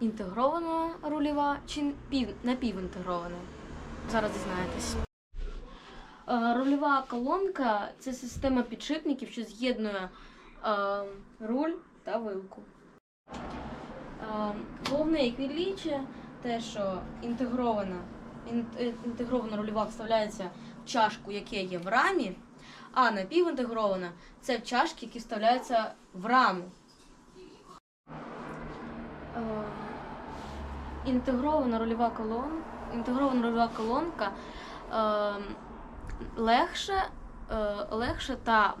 інтегрована рульова чи пів, напівінтегрована? Зараз дізнаєтесь. Е, Рульова колонка це система підшипників, що з'єднує е, руль та вилку. Е, Головне як відліччя те, що інтегрована, ін- інтегрована рульова вставляється в чашку, яке є в рамі, а напівінтегрована це в чашки, які вставляються в раму. Інтегрована рульова колонка, інтегрована рульова колонка е, легше, е, легше та,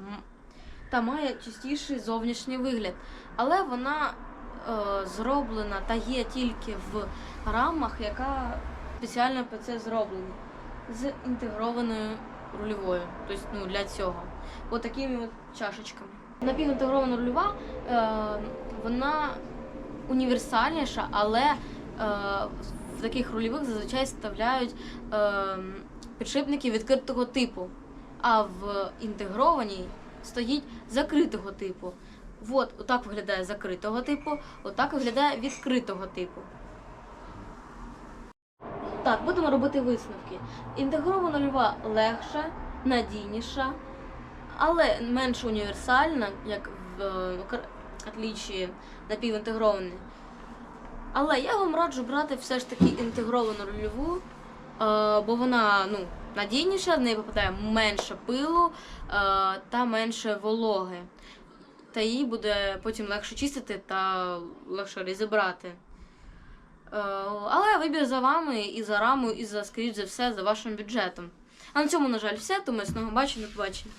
та має чистіший зовнішній вигляд. Але вона е, зроблена та є тільки в рамах, яка спеціально під це зроблена з інтегрованою рульовою. Тобто ну, для цього. От такими от чашечками. Напівінтегрована рульова, е, вона універсальніша, але в таких рульових зазвичай вставляють е, підшипники відкритого типу, а в інтегрованій стоїть закритого типу. От, отак виглядає закритого типу, отак виглядає відкритого типу. Так, будемо робити висновки. Інтегрована рульова легша, надійніша, але менш універсальна, як в е, отличі напівінтегрованої. Але я вам раджу брати все ж таки інтегровану рульову, е, бо вона ну, надійніша, в неї попадає менше пилу е, та менше вологи. Та її буде потім легше чистити та легше розібрати. Е, Але вибір за вами і за рамою, і за, скоріш за все, за вашим бюджетом. А на цьому, на жаль, все. Тому з побачення, до побачення.